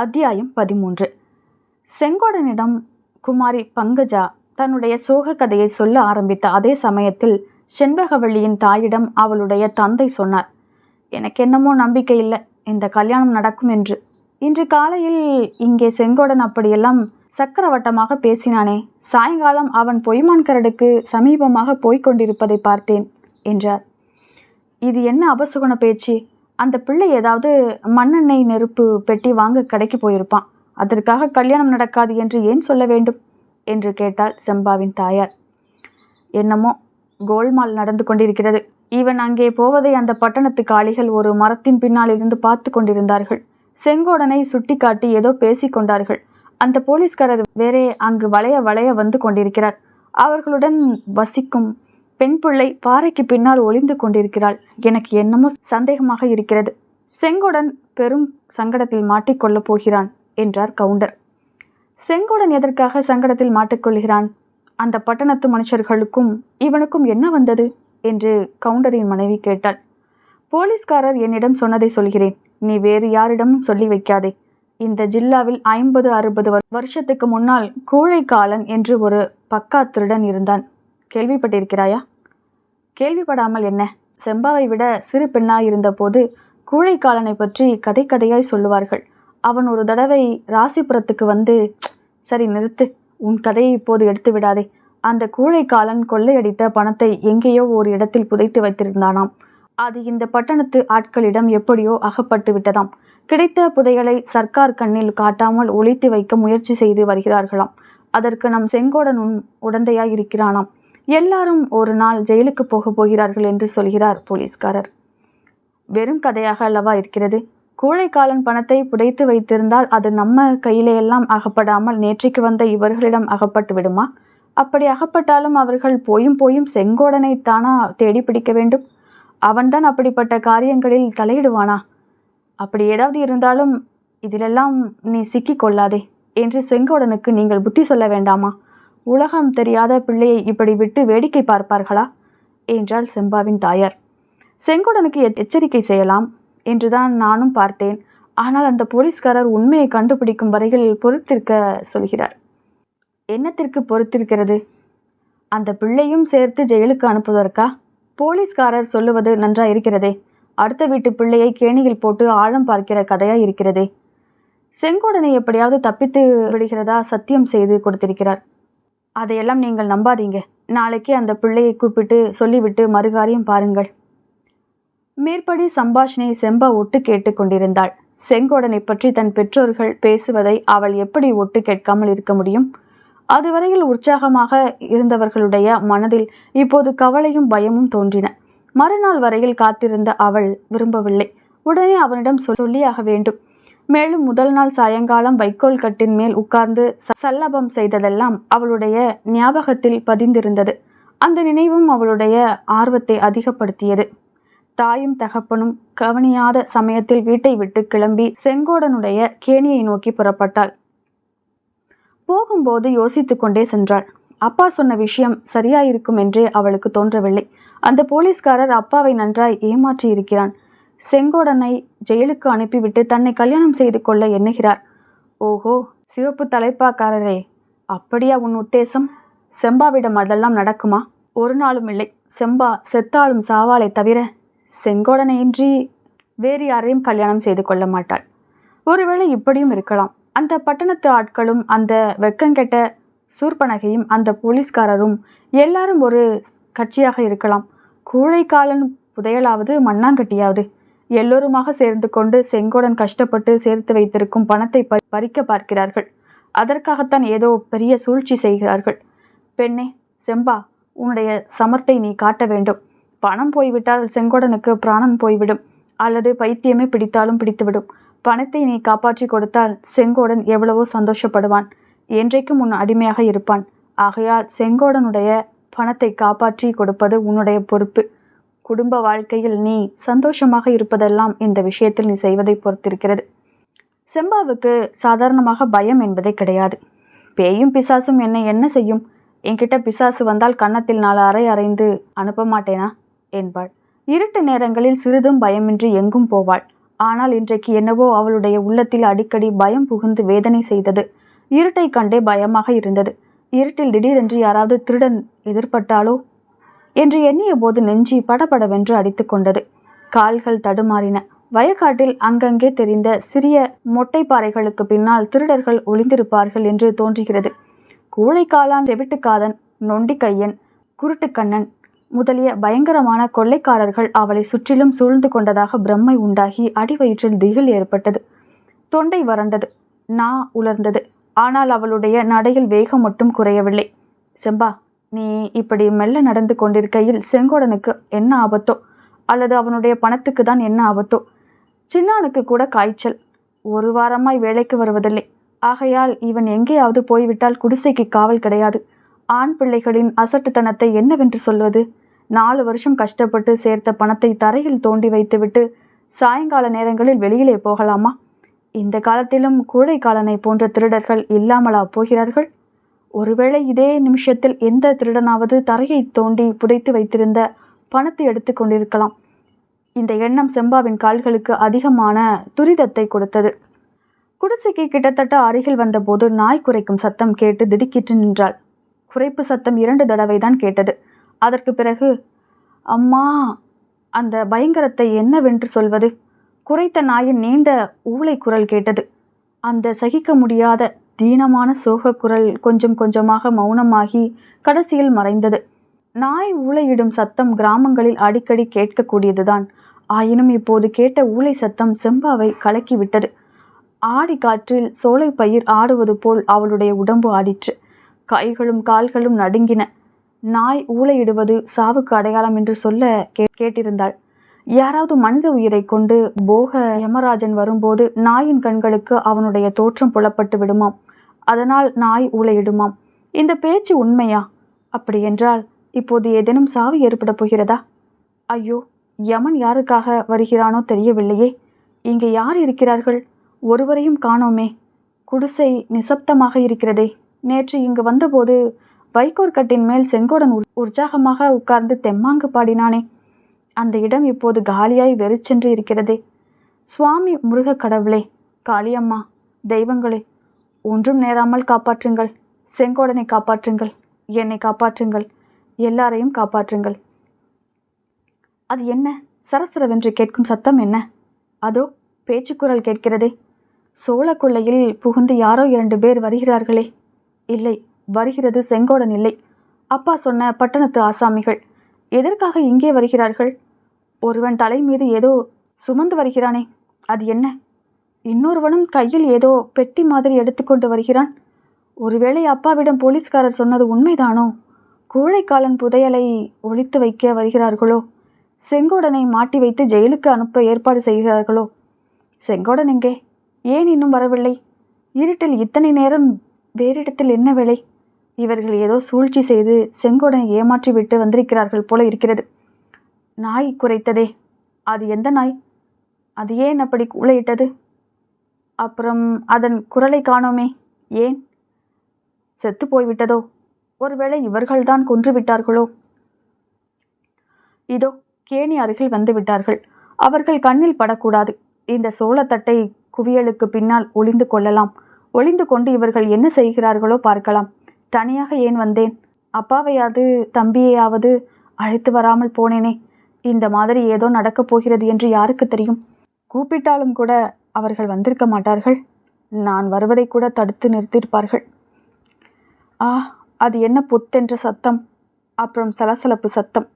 அத்தியாயம் பதிமூன்று. செங்கோடனிடம் குமாரி பங்கஜா தன்னுடைய சோக கதையை சொல்ல ஆரம்பித்த அதே சமயத்தில் செண்பகவள்ளியின் தாயிடம் அவளுடைய தந்தை சொன்னார் எனக்கு என்னமோ நம்பிக்கை இல்லை. இந்த கல்யாணம் நடக்கும் என்று. இன்று காலையில் இங்கே செங்கோடன் அப்படியெல்லாம் சக்கரவட்டமாக பேசினானே. சாயங்காலம் அவன் பொய்மான் கரடுக்கு சமீபமாக போய்க் கொண்டிருப்பதை பார்த்தேன் என்றார். இது என்ன அபசுகுண பேச்சு? அந்த பிள்ளை ஏதாவது மண்ணெண்ணெய் நெருப்பு பெட்டி வாங்க கடைக்கு போயிருப்பான். அதற்காக கல்யாணம் நடக்காது என்று ஏன் சொல்ல வேண்டும்? என்று கேட்டாள் செம்பாவின் தாயார். என்னமோ கோல்மால் நடந்து கொண்டிருக்கிறது. இவன் அங்கே போவதை அந்த பட்டணத்து காளிகள் ஒரு மரத்தின் பின்னால் இருந்து பார்த்து கொண்டிருந்தார்கள். செங்கோடனை சுட்டிக்காட்டி ஏதோ பேசி கொண்டார்கள். அந்த போலீஸ்காரர் வேறே அங்கு வளைய வளைய வந்து கொண்டிருக்கிறார். அவர்களுடன் வசிக்கும் பெண் பிள்ளை பாறைக்கு பின்னால் ஒளிந்து கொண்டிருக்கிறாள். எனக்கு என்னமோ சந்தேகமாக இருக்கிறது. செங்கோடன் பெரும் சங்கடத்தில் மாட்டிக்கொள்ளப் போகிறான் என்றார் கவுண்டர். செங்கோடன் எதற்காக சங்கடத்தில் மாட்டிக்கொள்கிறான் அந்த பட்டணத்து மனுஷர்களுக்கும் இவனுக்கும் என்ன வந்தது? என்று கவுண்டரின் மனைவி கேட்டாள். போலீஸ்காரர் என்னிடம் சொன்னதை சொல்கிறேன். நீ வேறு யாரிடமும் சொல்லி வைக்காதே. இந்த ஜில்லாவில் ஐம்பது அறுபது வருஷத்துக்கு முன்னால் கூழைக்காலன் என்று ஒரு பக்கா திருடன் இருந்தான். கேள்விப்பட்டிருக்கிறாயா? கேள்விப்படாமல் என்ன? செம்பாவை விட சிறு பெண்ணாய் இருந்தபோது கூழைக்காலனை பற்றி கதை கதையாய் சொல்லுவார்கள். அவன் ஒரு தடவை ராசிபுரத்துக்கு வந்து சரி நிறுத்து. உன் கதையை இப்போது எடுத்து விடாதே. அந்த கூழைக்காலன் கொள்ளையடித்த பணத்தை எங்கேயோ ஒரு இடத்தில் புதைத்து வைத்திருந்தானாம். அது இந்த பட்டணத்து ஆட்களிடம் எப்படியோ அகப்பட்டு விட்டதாம். கிடைத்த புதைகளை சர்க்கார் கண்ணில் காட்டாமல் ஒழித்து வைக்க முயற்சி செய்து வருகிறார்களாம். அதற்கு நம் செங்கோடன் உன் உடந்தையாய் இருக்கிறானாம். எல்லாரும் ஒரு நாள் ஜெயிலுக்கு போக போகிறார்கள் என்று சொல்கிறார் போலீஸ்காரர். வெறும் கதையாக அல்லவா இருக்கிறது? கூழைக்காலன் பணத்தை புடைத்து வைத்திருந்தால் அது நம்ம கையிலேயெல்லாம் அகப்படாமல் நேற்றைக்கு வந்த இவர்களிடம் அகப்பட்டு விடுமா? அப்படி அகப்பட்டாலும் அவர்கள் போயும் போயும் செங்கோடனை தானா தேடி பிடிக்க வேண்டும்? அவன்தான் அப்படிப்பட்ட காரியங்களில் தலையிடுவானா? அப்படி ஏதாவது இருந்தாலும் இதிலெல்லாம் நீ சிக்கிக் கொள்ளாதே என்று செங்கோடனுக்கு நீங்கள் புத்தி சொல்ல வேண்டாமா? உலகம் தெரியாத பிள்ளையை இப்படி விட்டு வேடிக்கை பார்ப்பார்களா? என்றாள் செம்பாவின் தாயார். செங்கோடனுக்கு எச்சரிக்கை செய்யலாம் என்றுதான் நானும் பார்த்தேன். ஆனால் அந்த போலீஸ்காரர் உண்மையை கண்டுபிடிக்கும் வரையில் பொறுத்திருக்க சொல்கிறார். என்னத்திற்கு பொறுத்திருக்கிறது? அந்த பிள்ளையும் சேர்த்து ஜெயிலுக்கு அனுப்புவதற்கா? போலீஸ்காரர் சொல்லுவது நன்றா இருக்கிறதே. அடுத்த வீட்டு பிள்ளையை கேணியில் போட்டு ஆழம் பார்க்கிற கதையா இருக்கிறதே. செங்கோடனை எப்படியாவது தப்பித்து விடுகிறதா சத்தியம் செய்து கொடுத்திருக்கிறார். அதையெல்லாம் நீங்கள் நம்பாதீங்க. நாளைக்கே அந்த பிள்ளையை கூப்பிட்டு சொல்லிவிட்டு மறுகாரியம் பாருங்கள். மேற்படி சம்பாஷணை செம்பா ஒட்டு கேட்டு கொண்டிருந்தாள். செங்கோடனை பற்றி தன் பெற்றோர்கள் பேசுவதை அவள் எப்படி ஒட்டு கேட்காமல் இருக்க முடியும்? அதுவரையில் உற்சாகமாக இருந்தவர்களுடைய மனதில் இப்போது கவலையும் பயமும் தோன்றின. மறுநாள் வரையில் காத்திருந்த அவள் விரும்பவில்லை. உடனே அவனிடம் சொல்லியாக வேண்டும். மேலும் முதல் நாள் சாயங்காலம் வைக்கோல் கட்டின் மேல் உட்கார்ந்து ச- சல்லபம் செய்ததெல்லாம் அவளுடைய ஞாபகத்தில் பதிந்திருந்தது. அந்த நினைவும் அவளுடைய ஆர்வத்தை அதிகப்படுத்தியது. தாயும் தகப்பனும் கவனியாத சமயத்தில் வீட்டை விட்டு கிளம்பி செங்கோடனுடைய கேணியை நோக்கி புறப்பட்டாள். போகும்போது யோசித்து கொண்டே சென்றாள். அப்பா சொன்ன விஷயம் சரியாயிருக்கும் என்றே அவளுக்கு தோன்றவில்லை. அந்த போலீஸ்காரர் அப்பாவை நன்றாய் ஏமாற்றி இருக்கிறான் செங்கோடனை ஜெயிலுக்கு அனுப்பிவிட்டு தன்னை கல்யாணம் செய்து கொள்ள எண்ணுகிறார். ஓஹோ சிவப்பு தலைப்பாக்காரரே அப்படியா உன் உத்தேசம்? செம்பாவிடம் அதெல்லாம் நடக்குமா? ஒரு நாளும் இல்லை. செம்பா செத்தாலும் சாவாளை தவிர செங்கோடனையின்றி வேறு யாரையும் கல்யாணம் செய்து கொள்ள மாட்டாள். ஒருவேளை இப்படியும் இருக்கலாம். அந்த பட்டணத்து ஆட்களும் அந்த வெக்கங்கெட்ட சூர்பனகையும் அந்த போலீஸ்காரரும் எல்லாரும் ஒரு கட்சியாக இருக்கலாம். கூழைக்காலன் புதையலாவது மண்ணாங்கட்டியாவது. எல்லோருமாக சேர்ந்து கொண்டு செங்கோடன் கஷ்டப்பட்டு சேர்த்து வைத்திருக்கும் பணத்தை ப- பறிக்க பார்க்கிறார்கள். அதற்காகத்தான் ஏதோ பெரிய சூழ்ச்சி செய்கிறார்கள். பெண்ணே செம்பா உன்னுடைய சமர்த்தை நீ காட்ட வேண்டும். பணம் போய்விட்டால் செங்கோடனுக்கு பிராணன் போய்விடும். அல்லது பைத்தியமே பிடித்தாலும் பிடித்துவிடும். பணத்தை நீ காப்பாற்றி கொடுத்தால் செங்கோடன் எவ்வளவோ சந்தோஷப்படுவான். என்றைக்கும் உன் அடிமையாக இருப்பான். ஆகையால் செங்கோடனுடைய பணத்தை காப்பாற்றி கொடுப்பது உன்னுடைய பொறுப்பு. குடும்ப வாழ்க்கையில் நீ சந்தோஷமாக இருப்பதெல்லாம் இந்த விஷயத்தில் நீ செய்வதை பொறுத்திருக்கிறது. செம்பாவுக்கு சாதாரணமாக பயம் என்பதே கிடையாது. பேயும் பிசாசும் என்னை என்ன செய்யும்? என்கிட்ட பிசாசு வந்தால் கன்னத்தில் நாலு அறை அறைந்து அனுப்ப மாட்டேனா? என்பாள். இருட்டு நேரங்களில் சிறிதும் பயமின்றி எங்கும் போவாள். ஆனால் இன்றைக்கு என்னவோ அவளுடைய உள்ளத்தில் அடிக்கடி பயம் புகுந்து வேதனை செய்தது. இருட்டை கண்டே பயமாக இருந்தது. இருட்டில் திடீரென்று யாராவது திருடன் எதிர்பட்டாலோ? என்று எண்ணிய போது நெஞ்சி படபடவென்று அடித்து கொண்டது கால்கள் தடுமாறின. வயக்காட்டில் அங்கங்கே தெரிந்த சிறிய மொட்டைப்பாறைகளுக்கு பின்னால் திருடர்கள் ஒளிந்திருப்பார்கள் என்று தோன்றுகிறது. கூழைக்காலான் செவிட்டுக்காதன் நொண்டிக்கையன் குருட்டுக்கண்ணன் முதலிய பயங்கரமான கொள்ளைக்காரர்கள் அவளை சுற்றிலும் சூழ்ந்து கொண்டதாக பிரம்மை உண்டாகி அடிவயிற்றில் திகில் ஏற்பட்டது. தொண்டை வறண்டது. நா உலர்ந்தது. ஆனால் அவளுடைய நடையில் வேகம் மட்டும் குறையவில்லை. செம்பா நீ இப்படி மெல்ல நடந்து கொண்டிருக்கையில் செங்கோடனுக்கு என்ன ஆபத்தோ? அல்லது அவனுடைய பணத்துக்கு தான் என்ன ஆபத்தோ? சின்னானுக்கு கூட காய்ச்சல். ஒரு வாரமாய் வேலைக்கு வருவதில்லை. ஆகையால் இவன் எங்கேயாவது போய்விட்டால் குடிசைக்கு காவல் கிடையாது. ஆண் பிள்ளைகளின் அசட்டுத்தனத்தை என்னவென்று சொல்வது? நாலு வருஷம் கஷ்டப்பட்டு சேர்த்த பணத்தை தரையில் தோண்டி வைத்துவிட்டு சாயங்கால நேரங்களில் வெளியிலே போகலாமா? இந்த காலத்திலும் கூடைக்காலனை போன்ற திருடர்கள் இல்லாமலா போகிறார்கள்? ஒருவேளை இதே நிமிஷத்தில் எந்த திருடனாவது தரையை தோண்டி புதைத்து வைத்திருந்த பணத்தை எடுத்து கொண்டிருக்கலாம். இந்த எண்ணம் செம்பாவின் கால்களுக்கு அதிகமான துரிதத்தை கொடுத்தது. குடிசைக்கு கிட்டத்தட்ட அருகில் வந்தபோது நாய் குறைக்கும் சத்தம் கேட்டு திடுக்கிட்டு நின்றாள். குறைப்பு சத்தம் இரண்டு தடவை தான் கேட்டது. அதற்கு பிறகு அம்மா அந்த பயங்கரத்தை என்னவென்று சொல்வது? குறைத்த நாயின் நீண்ட ஊளை குரல் கேட்டது. அந்த சகிக்க முடியாத தீனமான சோக குரல் கொஞ்சம் கொஞ்சமாக மௌனமாகி கடைசியில் மறைந்தது. நாய் ஊளையிடும் சத்தம் கிராமங்களில் அடிக்கடி கேட்கக்கூடியதுதான். ஆயினும் இப்போது கேட்ட ஊளை சத்தம் செம்பாவை கலக்கிவிட்டது. ஆடி காற்றில் சோலை பயிர் ஆடுவது போல் அவளுடைய உடம்பு ஆடிற்று. கைகளும் கால்களும் நடுங்கின. நாய் ஊளையிடுவது சாவுக்கு அடையாளம் என்று சொல்ல கே கேட்டிருந்தாள். யாராவது மனித உயிரை கொண்டு போக யமராஜன் வரும்போது நாயின் கண்களுக்கு அவனுடைய தோற்றம் புலப்பட்டு விடுமாம். அதனால் நாய் ஊளையிடுமாம் இந்த பேச்சு உண்மையா? அப்படியென்றால் இப்போது ஏதேனும் சாவு ஏற்பட போகிறதா? ஐயோ யமன் யாருக்காக வருகிறானோ தெரியவில்லையே. இங்கே யார் இருக்கிறார்கள்? ஒருவரையும் காணோமே. குடிசை நிசப்தமாக இருக்கிறதே. நேற்று இங்கு வந்தபோது வைக்கோர் கட்டின் மேல் செங்கோடன் உற்சாகமாக உட்கார்ந்து தெம்மாங்கு பாடினானே. அந்த இடம் இப்போது காலியாய் வெறிச்சென்று இருக்கிறதே. சுவாமி முருகக் கடவுளே காளியம்மா தெய்வங்களே ஒன்றும் நேராமல் காப்பாற்றுங்கள். செங்கோடனை காப்பாற்றுங்கள். என்னை காப்பாற்றுங்கள். எல்லாரையும் காப்பாற்றுங்கள். அது என்ன? சரசரவென்று கேட்கும் சத்தம் என்ன? அதோ பேச்சுக்குரல் கேட்கிறதே. சோழ கொள்ளையில் புகுந்து யாரோ இரண்டு பேர் வருகிறார்களே. இல்லை வருகிறது செங்கோடன் இல்லை. அப்பா சொன்ன பட்டணத்து ஆசாமிகள். எதற்காக இங்கே வருகிறார்கள்? ஒருவன் தலை மீது ஏதோ சுமந்து வருகிறானே. அது என்ன? இன்னொருவனும் கையில் ஏதோ பெட்டி மாதிரி எடுத்துக்கொண்டு வருகிறான். ஒருவேளை அப்பாவிடம் போலீஸ்காரர் சொன்னது உண்மைதானோ? கோழைக்காலன் புதையலை ஒழித்து வைக்க வருகிறார்களோ? செங்கோடனை மாட்டி வைத்து ஜெயிலுக்கு அனுப்ப ஏற்பாடு செய்கிறார்களோ? செங்கோடன் எங்கே? ஏன் இன்னும் வரவில்லை? இருட்டில் இத்தனை நேரம் வேறிடத்தில் என்ன வேலை? இவர்கள் ஏதோ சூழ்ச்சி செய்து செங்கோடனை ஏமாற்றி விட்டு வந்திருக்கிறார்கள் போல இருக்கிறது. நாய் குறைத்ததே அது எந்த நாய்? அது ஏன் அப்படி கூளையிட்டது? அப்புறம் அதன் குரலை காணோமே. ஏன்? செத்து போய்விட்டதோ? ஒருவேளை இவர்கள்தான் கொன்று விட்டார்களோ? இதோ கேணி அருகில் வந்து விட்டார்கள். அவர்கள் கண்ணில் படக்கூடாது. இந்த சோளத்தட்டை குவியலுக்கு பின்னால் ஒளிந்து கொள்ளலாம். ஒளிந்து கொண்டு இவர்கள் என்ன செய்கிறார்களோ பார்க்கலாம். தனியாக ஏன் வந்தேன்? அப்பாவையாவது தம்பியையாவது அழைத்து வராமல் போனேனே. இந்த மாதிரி ஏதோ நடக்கப் போகிறது என்று யாருக்கு தெரியும்? கூப்பிட்டாலும் கூட அவர்கள் வந்திருக்க மாட்டார்கள். நான் வருவதை கூட தடுத்து நிறுத்தியிருப்பார்கள். ஆ அது என்ன புத்தென்ற சத்தம். அப்புறம் சலசலப்பு சத்தம்.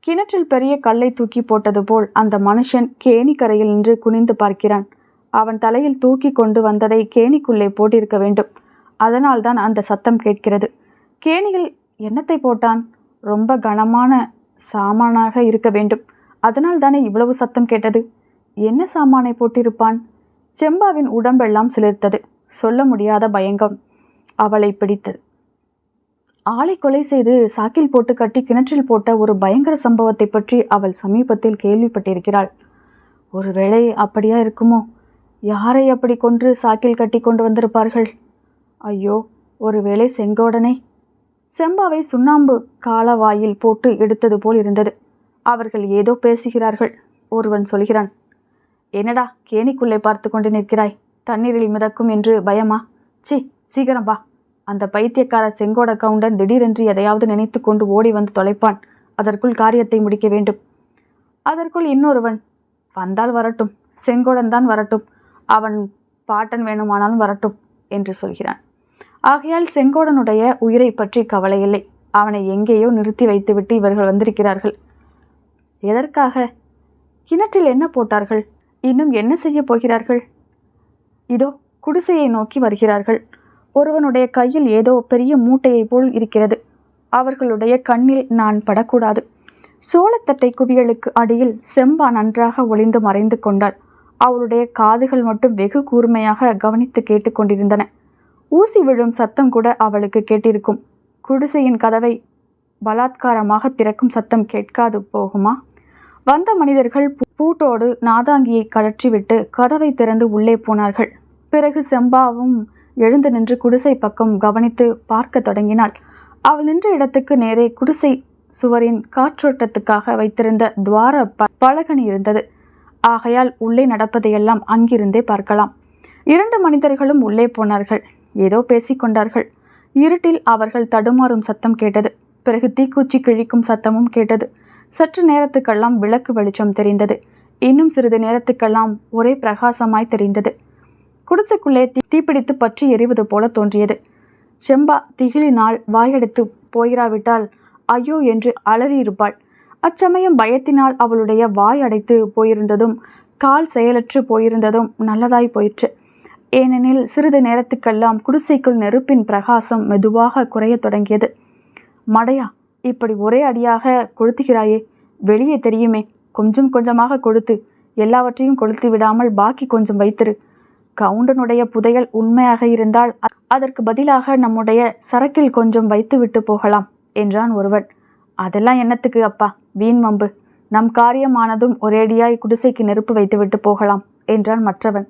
கிணற்றில் பெரிய கல்லை தூக்கி போட்டது போல் அந்த மனுஷன் கேணி கரையில் நின்று குனிந்து பார்க்கிறான். அவன் தலையில் தூக்கி கொண்டு வந்ததை கேணிக்குள்ளே போட்டிருக்க வேண்டும். அதனால்தான் அந்த சத்தம் கேட்கிறது. கேணியில் என்னத்தை போட்டான்? ரொம்ப கனமான சாமானாக இருக்க வேண்டும். அதனால் தானே இவ்வளவு சத்தம் கேட்டது? என்ன சாமானை போட்டிருப்பான்? செம்பாவின் உடம்பெல்லாம் சிலிர்த்தது. சொல்ல முடியாத பயங்கம். அவளை பிடித்தது ஆளை கொலை செய்து சாக்கில் போட்டு கட்டி கிணற்றில் போட்ட ஒரு பயங்கர சம்பவத்தை பற்றி அவள் சமீபத்தில் கேள்விப்பட்டிருக்கிறாள். ஒருவேளை அப்படியா இருக்குமோ? யாரை அப்படி கொன்று சாக்கில் கட்டி கொண்டு வந்திருப்பார்கள்? ஐயோ ஒருவேளை செங்கோடனே. செம்பாவை சுண்ணாம்பு காலவாயில் போட்டு எடுத்தது போல் இருந்தது. அவர்கள் ஏதோ பேசுகிறார்கள். ஒருவன் சொல்கிறான் என்னடா கேணிக்குள்ளே பார்த்து கொண்டு நிற்கிறாய்? தண்ணீரில் மிதக்கும் என்று பயமா? சி சீக்கிரம் வா. அந்த பைத்தியக்கார செங்கோட கவுண்டன் திடீரென்று எதையாவது நினைத்து கொண்டு ஓடி வந்து தொலைப்பான். அதற்குள் காரியத்தை முடிக்க வேண்டும். அதற்குள் இன்னொருவன். வந்தால் வரட்டும். செங்கோடன் தான் வரட்டும். அவன் பாட்டன் வேணுமானாலும் வரட்டும் என்று சொல்கிறான். ஆகையால் செங்கோடனுடைய உயிரை பற்றி கவலை இல்லை. அவனை எங்கேயோ நிறுத்தி வைத்துவிட்டு இவர்கள் வந்திருக்கிறார்கள். எதற்காக? கிணற்றில் என்ன போட்டார்கள்? இன்னும் என்ன செய்ய போகிறார்கள்? இதோ குடிசையை நோக்கி வருகிறார்கள். ஒருவனுடைய கையில் ஏதோ பெரிய மூட்டையை போல் இருக்கிறது. அவர்களுடைய கண்ணில் நான் படக்கூடாது. சோளத்தட்டை குவியலுக்கு அடியில் செம்பா நன்றாக ஒளிந்து மறைந்து கொண்டாள். அவளுடைய காதுகள் மட்டும் வெகு கூர்மையாக கவனித்து கேட்டுக்கொண்டிருந்தன ஊசி விழும் சத்தம் கூட அவளுக்கு கேட்டிருக்கும். குடிசையின் கதவை பலாத்காரமாக திறக்கும் சத்தம் கேட்காது போகுமா? வந்த மனிதர்கள் பூட்டோடு நாதாங்கியை கழற்றிவிட்டு கதவை திறந்து உள்ளே போனார்கள். பிறகு செம்பாவும் எழுந்து நின்று குடிசை பக்கம் கவனித்து பார்க்க தொடங்கினாள். அவள் நின்ற இடத்துக்கு நேரே குடிசை சுவரின் காற்றோட்டத்துக்காக வைத்திருந்த துவார ப பலகணி இருந்தது. ஆகையால் உள்ளே நடப்பதையெல்லாம் அங்கிருந்தே பார்க்கலாம். இரண்டு மனிதர்களும் உள்ளே போனார்கள். ஏதோ பேசிக்கொண்டார்கள் இருட்டில் அவர்கள் தடுமாறும் சத்தம் கேட்டது. பிறகு தீக்குச்சி கிழிக்கும் சத்தமும் கேட்டது. சற்று நேரத்துக்கெல்லாம் விளக்கு வெளிச்சம் தெரிந்தது. இன்னும் சிறிது நேரத்துக்கெல்லாம் ஒரே பிரகாசமாய் தெரிந்தது. குடிசைக்குள்ளே தீ தீப்பிடித்து பற்றி எரிவது போல தோன்றியது. செம்பா திகிலினால் வாயெடுத்து போயிராவிட்டால் ஐயோ என்று அலறியிருப்பாள். அச்சமயம் பயத்தினால் அவளுடைய வாய் அடைத்து போயிருந்ததும் கால் செயலற்று போயிருந்ததும் நல்லதாய் போயிற்று. ஏனெனில் சிறிது நேரத்துக்கெல்லாம் குடிசைக்குள் நெருப்பின் பிரகாசம் மெதுவாக குறையத் தொடங்கியது. மடையா இப்படி ஒரே அடியாக கொளுத்துகிறாயே. வெளியே தெரியுமே. கொஞ்சம் கொஞ்சமாக கொளுத்து. எல்லாவற்றையும் கொளுத்தி விடாமல் பாக்கி கொஞ்சம் வைத்திரு. கவுண்டனுடைய புதையல் உண்மையாக இருந்தால் அதற்கு பதிலாக நம்முடைய சரக்கில் கொஞ்சம் வைத்து விட்டு போகலாம் என்றான் ஒருவன். அதெல்லாம் என்னத்துக்கு அப்பா? வீண் வம்பு. நம் காரியமானதும் ஒரேடியாய் குடிசைக்கு நெருப்பு வைத்துவிட்டு போகலாம் என்றான் மற்றவன்.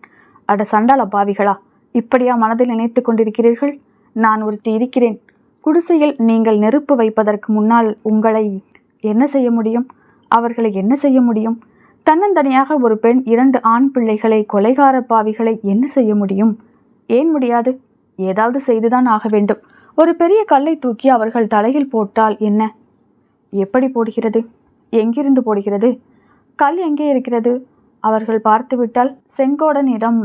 அட சண்டால பாவிகளா இப்படியா மனதில் நினைத்து கொண்டிருக்கிறீர்கள்? நான் ஒருத்தி இருக்கிறேன். குடிசையில் நீங்கள் நெருப்பு வைப்பதற்கு முன்னால் உங்களை என்ன செய்ய முடியும்? அவர்களை என்ன செய்ய முடியும்? தன்னந்தனியாக ஒரு பெண் இரண்டு ஆண் பிள்ளைகளை கொலைகார பாவிகளை என்ன செய்ய முடியும்? ஏன் முடியாது? ஏதாவது செய்துதான் ஆக வேண்டும். ஒரு பெரிய கல்லை தூக்கி அவர்கள் தலையில் போட்டால் என்ன? எப்படி போடுகிறது? எங்கிருந்து போடுகிறது? கல் எங்கே இருக்கிறது? அவர்கள் பார்த்துவிட்டால் செங்கோடனிடம்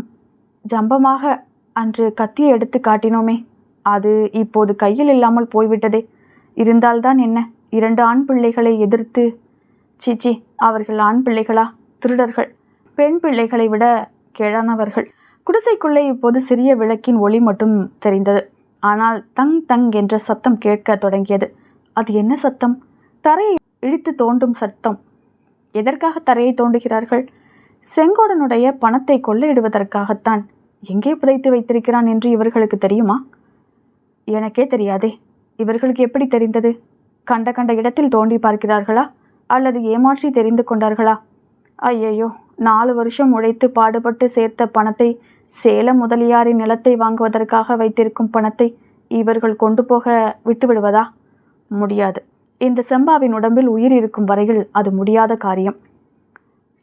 ஜம்பமாக அன்று கத்தியை எடுத்து காட்டினோமே. அது இப்போது கையில் இல்லாமல் போய்விட்டதே. இருந்தால்தான் என்ன? இரண்டு ஆண் பிள்ளைகளை எதிர்த்து. சீச்சி அவர்கள் ஆண் பிள்ளைகளா? திருடர்கள். பெண் பிள்ளைகளை விட கேடானவர்கள். குடிசைக்குள்ளே இப்போது சிறிய விளக்கின் ஒளி மட்டும் தெரிந்தது. ஆனால் தங் தங் என்ற சத்தம் கேட்க தொடங்கியது. அது என்ன சத்தம்? தரையை இழித்து தோண்டும் சத்தம். எதற்காக தரையை தோண்டுகிறார்கள்? செங்கோடனுடைய பணத்தை கொள்ளையிடுவதற்காகத்தான். எங்கே புதைத்து வைத்திருக்கிறான் என்று இவர்களுக்கு தெரியுமா? எனக்கே தெரியாதே. இவர்களுக்கு எப்படி தெரிந்தது? கண்ட கண்ட இடத்தில் தோண்டி பார்க்கிறார்களா? அல்லது ஏமாற்றி தெரிந்து கொண்டார்களா? ஐயையோ நாலு வருஷம் உழைத்து பாடுபட்டு சேர்த்த பணத்தை சேலம் முதலியாரின் நிலத்தை வாங்குவதற்காக வைத்திருக்கும் பணத்தை இவர்கள் கொண்டு போக விட்டுவிடுவதா? முடியாது. இந்த செம்பாவின் உடம்பில் உயிர் இருக்கும் வரையில் அது முடியாத காரியம்.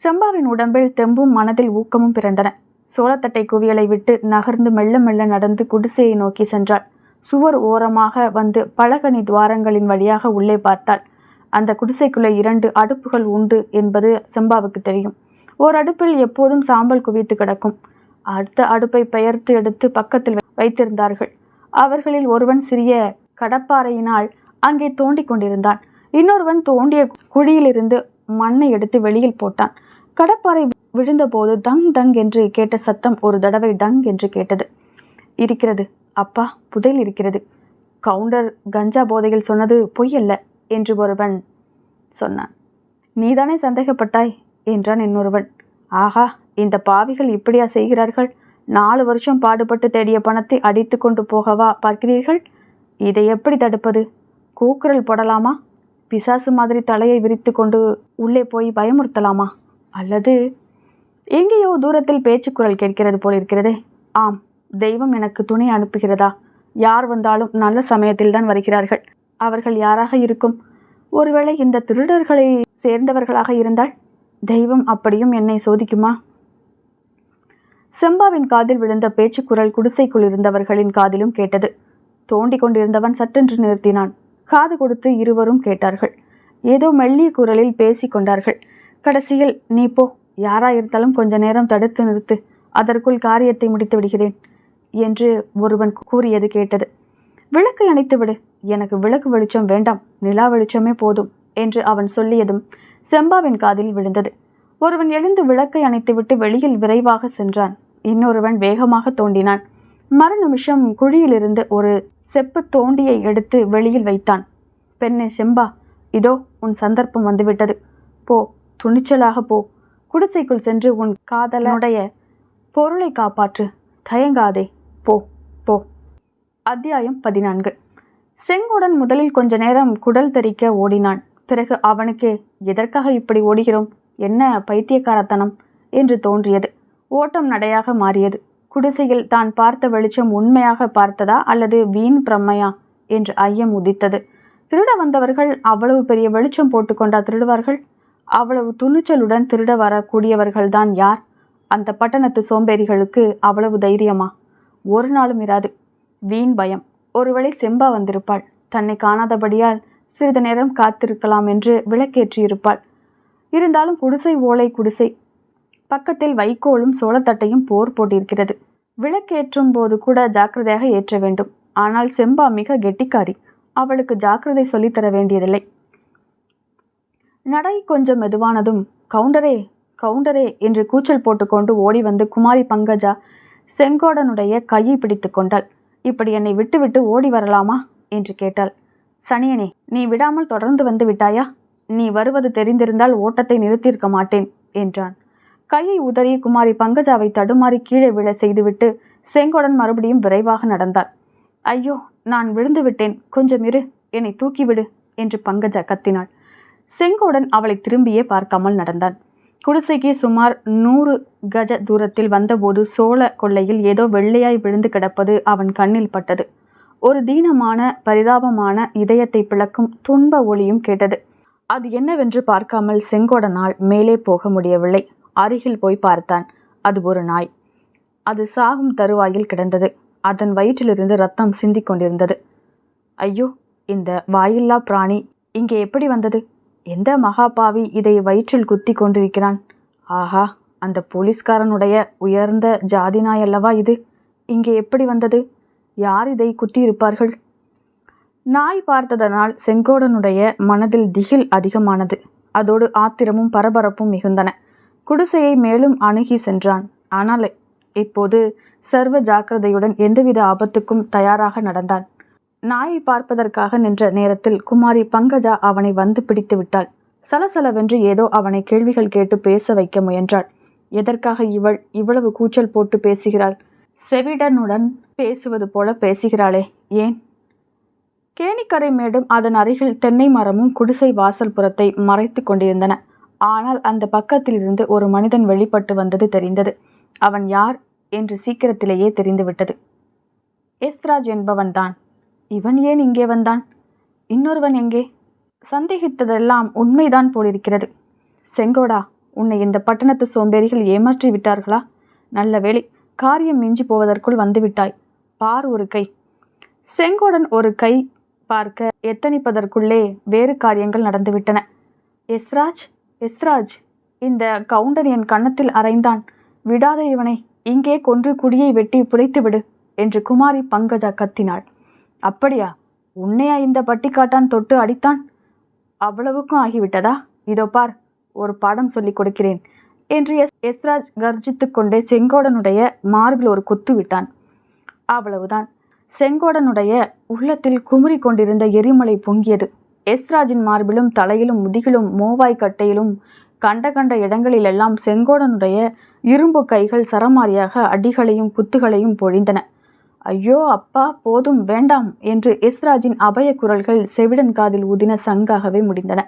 செம்பாவின் உடம்பில் தெம்பும் மனதில் ஊக்கமும் பிறந்தன. சோளத்தட்டை குவியலை விட்டு நகர்ந்து மெல்ல மெல்ல நடந்து குடிசையை நோக்கி சென்றாள். சுவர் ஓரமாக வந்து பலகனி துவாரங்களின் வழியாக உள்ளே பார்த்தாள். அந்த குடிசைக்குள்ளே இரண்டு அடுப்புகள் உண்டு என்பது செம்பாவுக்கு தெரியும். ஓர் அடுப்பில் எப்போதும் சாம்பல் குவித்து கிடக்கும். அடுத்த அடுப்பை பெயர்த்து எடுத்து பக்கத்தில் வைத்திருந்தார்கள். அவர்களில் ஒருவன் சிறிய கடப்பாறையினால் அங்கே தோண்டிக் கொண்டிருந்தான். இன்னொருவன் தோண்டிய குழியிலிருந்து மண்ணை எடுத்து வெளியில் போட்டான். கடப்பாறை விழுந்தபோது தங் தங் என்று கேட்ட சத்தம் ஒரு தடவை டங் என்று கேட்டது. இருக்கிறது. அப்பா புதையல் இருக்கிறது. கவுண்டர் கஞ்சா போதையில் சொன்னது பொய்யல்ல என்று ஒருவன் சொன்னான். நீதானே சந்தேகப்பட்டாய் என்றான் இன்னொருவன். ஆஹா இந்த பாவிகள் இப்படியா செய்கிறார்கள்? நாலு வருஷம் பாடுபட்டு தேடிய பணத்தை அடித்து கொண்டு போகவா பார்க்கிறீர்கள்? இதை எப்படி தடுப்பது? கூக்குரல் போடலாமா? பிசாசு மாதிரி தலையை விரித்து கொண்டு உள்ளே போய் பயமுறுத்தலாமா? அல்லது எங்கேயோ தூரத்தில் பேச்சுக்குரல் கேட்கிறது போல் இருக்கிறதே. ஆம் தெய்வம் எனக்கு துணை அனுப்புகிறதா? யார் வந்தாலும் நல்ல சமயத்தில் தான் வருகிறார்கள். அவர்கள் யாராக இருக்கும்? ஒருவேளை இந்த திருடர்களை சேர்ந்தவர்களாக இருந்தால் தெய்வம் அப்படியும் என்னை சோதிக்குமா? செம்பாவின் காதில் விழுந்த பேச்சு குரல் குடிசைக்குள் இருந்தவர்களின் காதிலும் கேட்டது. தோண்டி கொண்டிருந்தவன் சட்டென்று நிறுத்தினான். காது கொடுத்து இருவரும் கேட்டார்கள். ஏதோ மெல்லிய குரலில் பேசிக் கொண்டார்கள். கடைசியில் நீ போ. யாராயிருந்தாலும் கொஞ்ச நேரம் தடுத்து நிறுத்து. அதற்குள் காரியத்தை முடித்து விடுகிறேன். என்று ஒருவன் கூறியது கேட்டது. விளக்கை அணைத்து விடு. எனக்கு விளக்கு வெளிச்சம் வேண்டாம். நிலா வெளிச்சமே போதும் என்று அவன் சொல்லியதும் செம்பாவின் காதில் விழுந்தது. ஒருவன் எழுந்து விளக்கை அணைத்துவிட்டு வெளியில் விரைவாக சென்றான். இன்னொருவன் வேகமாக தோண்டினான். மறு நிமிஷம் குழியிலிருந்து ஒரு செப்பு தோண்டியை எடுத்து வெளியில் வைத்தான். பெண்ணே செம்பா இதோ உன் சந்தர்ப்பம் வந்துவிட்டது. போ துணிச்சலாக போ. குடிசைக்குள் சென்று உன் காதலனுடைய பொருளை காப்பாற்று. தயங்காதே. போ போ. அத்தியாயம் பதினான்கு. செங்கோடன் முதலில் கொஞ்ச நேரம் குடல் தெறிக்க ஓடினான். பிறகு அவனுக்கே எதற்காக இப்படி ஓடுகிறோம்? என்ன பைத்தியக்காரத்தனம்? என்று தோன்றியது. ஓட்டம் நடையாக மாறியது. குடிசையில் தான் பார்த்த வெளிச்சம் உண்மையாக பார்த்ததா அல்லது வீண் பிரம்மையா என்று ஐயம் உதித்தது. திருட வந்தவர்கள் அவ்வளவு பெரிய வெளிச்சம் போட்டுக்கொண்டா திருடுவார்கள்? அவ்வளவு துணிச்சலுடன் திருட வரக்கூடியவர்கள்தான் யார்? அந்த பட்டணத்து சோம்பேறிகளுக்கு அவ்வளவு தைரியமா? ஒரு நாளும் இராது. வீண் பயம். ஒருவேளை செம்பா வந்திருப்பாள். தன்னை காணாதபடியால் சிறிது நேரம் காத்திருக்கலாம் என்று விளக்கேற்றியிருப்பாள். இருந்தாலும் குடிசை ஓலை குடிசை. பக்கத்தில் வைக்கோலும் சோளத்தட்டையும் போர் போட்டிருக்கிறது. விளக்கேற்றும் போது கூட ஜாக்கிரதையாக ஏற்ற வேண்டும். ஆனால் செம்பா மிக கெட்டிக்காரி. அவளுக்கு ஜாக்கிரதை சொல்லித்தர வேண்டியதில்லை. நடை கொஞ்சம் மெதுவானதும் கவுண்டரே கவுண்டரே என்று கூச்சல் போட்டுக்கொண்டு ஓடி வந்து குமாரி பங்கஜா செங்கோடனுடைய கையை பிடித்து கொண்டாள். இப்படி என்னை விட்டுவிட்டு ஓடி வரலாமா? என்று கேட்டாள். சனியனே நீ விடாமல் தொடர்ந்து வந்து விட்டாயா? நீ வருவது தெரிந்திருந்தால் ஓட்டத்தை நிறுத்தியிருக்க மாட்டேன் என்றான். கையை உதறி குமாரி பங்கஜாவை தடுமாறி கீழே விழ செய்துவிட்டு செங்கோடன் மறுபடியும் விரைவாக நடந்தாள். ஐயோ நான் விழுந்து விட்டேன். கொஞ்சம் இரு என்னை தூக்கிவிடு என்று பங்கஜா கத்தினாள். செங்கோடன் அவளை திரும்பியே பார்க்காமல் நடந்தான். குடிசைக்கு சுமார் நூறு கஜ தூரத்தில் வந்தபோது சோழ கொள்ளையில் ஏதோ வெள்ளையாய் விழுந்து கிடப்பது அவன் கண்ணில் பட்டது. ஒரு தீனமான பரிதாபமான இதயத்தை பிளக்கும் துன்ப ஒளியும் கேட்டது. அது என்னவென்று பார்க்காமல் செங்கோடனால் மேலே போக முடியவில்லை. அருகில் போய் பார்த்தான். அது ஒரு நாய். அது சாகும் தருவாயில் கிடந்தது. அதன் வயிற்றிலிருந்து ரத்தம் சிந்திக் கொண்டிருந்தது ஐயோ இந்த வாயில்லா பிராணி இங்கே எப்படி வந்தது? எந்த மகாபாவி இதை வயிற்றில் குத்தி கொண்டிருக்கிறான்? ஆஹா அந்த போலீஸ்காரனுடைய உயர்ந்த ஜாதி நாய் அல்லவா இது? இங்கே எப்படி வந்தது? யார் இதை குத்தியிருப்பார்கள்? நாய் பார்த்ததனால் செங்கோடனுடைய மனதில் திகில் அதிகமானது. அதோடு ஆத்திரமும் பரபரப்பும் மிகுந்தன. குடிசையை மேலும் அணுகி சென்றான். ஆனால் இப்போது சர்வ ஜாக்கிரதையுடன் எந்தவித ஆபத்துக்கும் தயாராக நடந்தான். நாயை பார்ப்பதற்காக நின்ற நேரத்தில் குமாரி பங்கஜா அவனை வந்து பிடித்து விட்டாள். சலசலவென்று ஏதோ அவனை கேள்விகள் கேட்டு பேச வைக்க முயன்றாள். எதற்காக இவள் இவ்வளவு கூச்சல் போட்டு பேசுகிறாள்? செவிடனுடன் பேசுவது போல பேசுகிறாளே ஏன்? கேணிக்கரை மேடும் அதன் அருகில் தென்னை மரமும் குடிசை வாசல் புறத்தை மறைத்து கொண்டிருந்தன. ஆனால் அந்த பக்கத்திலிருந்து ஒரு மனிதன் வெளிப்பட்டு வந்தது தெரிந்தது. அவன் யார் என்று சீக்கிரத்திலேயே தெரிந்துவிட்டது. எஸ்ராஜ் என்பவன்தான். இவன் ஏன் இங்கே வந்தான்? இன்னொருவன் எங்கே? சந்தேகித்ததெல்லாம் உண்மைதான் போலிருக்கிறது. செங்கோடா உன்னை இந்த பட்டணத்து சோம்பேறிகள் ஏமாற்றி விட்டார்களா? நல்ல வேளை காரியம் மிஞ்சி போவதற்குள் வந்துவிட்டாய். பார் ஒரு கை. செங்கோடன் ஒரு கை பார்க்க எத்தனிப்பதற்குள்ளே வேறு காரியங்கள் நடந்துவிட்டன. எஸ்ராஜ் எஸ்ராஜ் இந்த கவுண்டன் என் கன்னத்தில் அறைந்தான் விடாத இவனை இங்கே கொன்று குடியை வெட்டி புதைத்து விடு என்று குமாரி பங்கஜா கத்தினாள். அப்படியா? உன்னையா இந்த பட்டிக்காட்டான் தொட்டு அடித்தான்? அவ்வளவுக்கும் ஆகிவிட்டதா? இதோ பார் ஒரு பாடம் சொல்லிக் கொடுக்கிறேன் என்று எஸ் எஸ்ராஜ் கர்ஜித்து கொண்டே செங்கோடனுடைய மார்பில் ஒரு குத்து விட்டான். அவ்வளவுதான். செங்கோடனுடைய உள்ளத்தில் குமுறி கொண்டிருந்த எரிமலை பொங்கியது. எஸ்ராஜின் மார்பிலும் தலையிலும் முதுகிலும் மோவாய் கட்டையிலும் கண்ட கண்ட இடங்களிலெல்லாம் செங்கோடனுடைய இரும்பு கைகள் சரமாரியாக அடிகளையும் குத்துகளையும் பொழிந்தன. ஐயோ அப்பா போதும் வேண்டாம் என்று எஸ்ராஜின் அபய குரல்கள் செவிடன் காதில் ஊதின சங்காகவே முடிந்தன.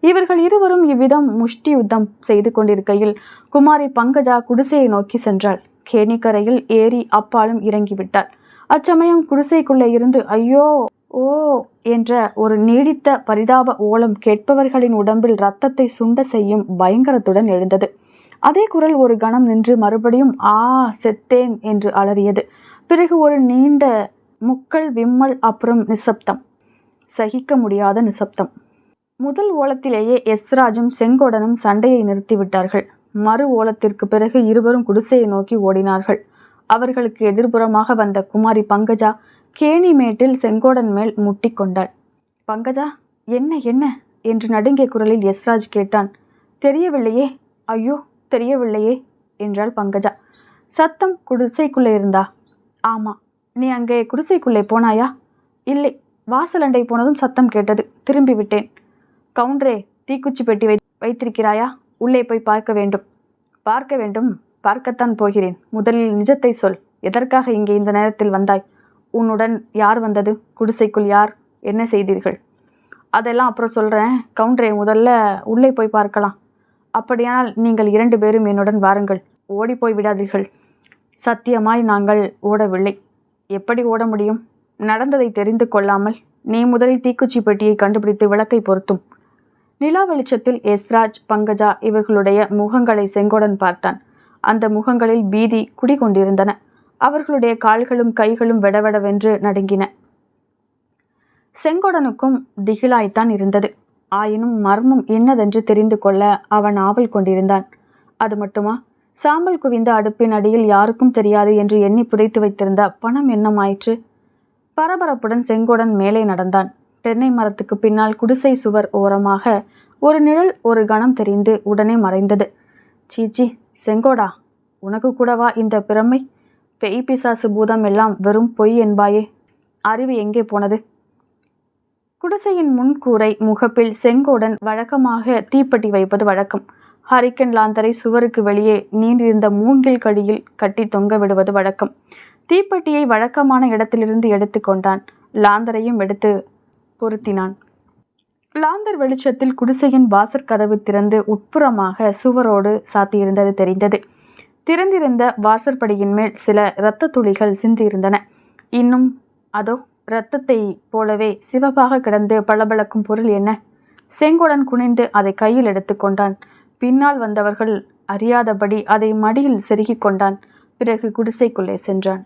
இவர்கள் இருவரும் இவ்விதம் முஷ்டி யுத்தம் செய்து கொண்டிருக்கையில் குமாரி பங்கஜா குடிசையை நோக்கி சென்றாள். கேணிக்கரையில் ஏறி அப்பாலும் இறங்கிவிட்டாள். அச்சமயம் குடிசைக்குள்ளே இருந்து ஐயோ ஓ என்ற ஒரு நீடித்த பரிதாப ஓலம் கேட்பவர்களின் உடம்பில் ரத்தத்தை சுண்ட செய்யும் பயங்கரத்துடன் எழுந்தது. அதே குரல் ஒரு கணம் நின்று மறுபடியும் ஆ செத்தேன் என்று அலறியது. பிறகு ஒரு நீண்ட முக்கள் விம்மல் அப்புறம் நிசப்தம். சகிக்க முடியாத நிசப்தம். முதல் ஓலத்திலேயே எஸ்ராஜும் செங்கோடனும் சண்டையை நிறுத்திவிட்டார்கள். மறு ஓலத்திற்கு பிறகு இருவரும் குடிசையை நோக்கி ஓடினார்கள். அவர்களுக்கு எதிர்புறமாக வந்த குமாரி பங்கஜா கேணி மேட்டில் செங்கோடன் மேல் முட்டிக்கொண்டாள் பங்கஜா என்ன என்ன? என்று நடுங்கிய குரலில் எஸ்ராஜ் கேட்டான். தெரியவில்லையே. ஐயோ தெரியவில்லையே என்றாள் பங்கஜா. சத்தம் குடிசைக்குள்ளே இருந்தா? ஆமாம் நீ அங்கே குடிசைக்குள்ளே போனாயா? இல்லை வாசலண்டை போனதும் சத்தம் கேட்டது. திரும்பி விட்டேன். கவுண்டரே தீக்குச்சி பெட்டி வை வைத்திருக்கிறாயா? உள்ளே போய் பார்க்க வேண்டும். பார்க்க வேண்டும் பார்க்கத்தான் போகிறேன். முதலில் நிஜத்தை சொல். எதற்காக இங்கே இந்த நேரத்தில் வந்தாய்? உன்னுடன் யார் வந்தது? குடிசைக்குள் யார்? என்ன செய்தீர்கள்? அதெல்லாம் அப்புறம் சொல்கிறேன் கவுண்டரே முதல்ல உள்ளே போய் பார்க்கலாம். அப்படியானால் நீங்கள் இரண்டு பேரும் என்னுடன் வாருங்கள். ஓடி போய் விடாதீர்கள். சத்தியமாய் நாங்கள் ஓடவில்லை. எப்படி ஓட முடியும்? நடந்ததை தெரிந்து கொள்ளாமல் நீ முதலில் தீக்குச்சி பெட்டியை கண்டுபிடித்து விளக்கை பொருத்தும். நிலா வெளிச்சத்தில் எஸ்ராஜ் பங்கஜா இவர்களுடைய முகங்களை செங்கோடன் பார்த்தான். அந்த முகங்களில் பீதி குடிகொண்டிருந்தன. அவர்களுடைய கால்களும் கைகளும் விடவிடவென்று நடுங்கின. செங்கோடனுக்கும் திகிலாய்த்தான் இருந்தது. ஆயினும் மர்மம் என்னதென்று தெரிந்து கொள்ள அவன் ஆவல் கொண்டிருந்தான். அது மட்டுமா? சாம்பல் குவிந்த அடுப்பின் அடியில் யாருக்கும் தெரியாது என்று எண்ணி புதைத்து வைத்திருந்த பணம் என்னமாயிற்று? பரபரப்புடன் செங்கோடன் மேலே நடந்தான். தென்னை மரத்துக்கு பின்னால் குடிசை சுவர் ஓரமாக ஒரு நிழல் ஒரு கணம் தெரிந்து உடனே மறைந்தது. சீச்சி செங்கோடா உனக்கு கூடவா இந்த பிரமை பெய் பிசாசு பூதம் எல்லாம் வெறும் பொய் என்பாயே. அறிவு எங்கே போனது? குடிசையின் முன்கூரை முகப்பில் செங்கோடன் வழக்கமாக தீப்பெட்டி வைப்பது வழக்கம். ஹரிக்கன் லாந்தரை சுவருக்கு வெளியே நீண்டிருந்த மூங்கில் கடியில் கட்டி தொங்க விடுவது வழக்கம். தீப்பெட்டியை வழக்கமான இடத்திலிருந்து எடுத்துக்கொண்டான் லாந்தரையும் எடுத்து பொருத்தினான். லாந்தர் வெளிச்சத்தில் குடிசையின் வாசற்கதவு திறந்து உட்புறமாக சுவரோடு சாத்தியிருந்தது தெரிந்தது. திறந்திருந்த வாசற்படியின் மேல் சில இரத்த துளிகள் சிந்தியிருந்தன. இன்னும் அதோ இரத்தத்தை போலவே சிவப்பாக கிடந்து பளபளக்கும் பொருள் என்ன? செங்கோடன் குனிந்து அதை கையில் எடுத்துக்கொண்டான் பின்னால் வந்தவர்கள் அறியாதபடி அதை மடியில் செருகிக் கொண்டான். பிறகு குடிசைக்குள்ளே சென்றான்.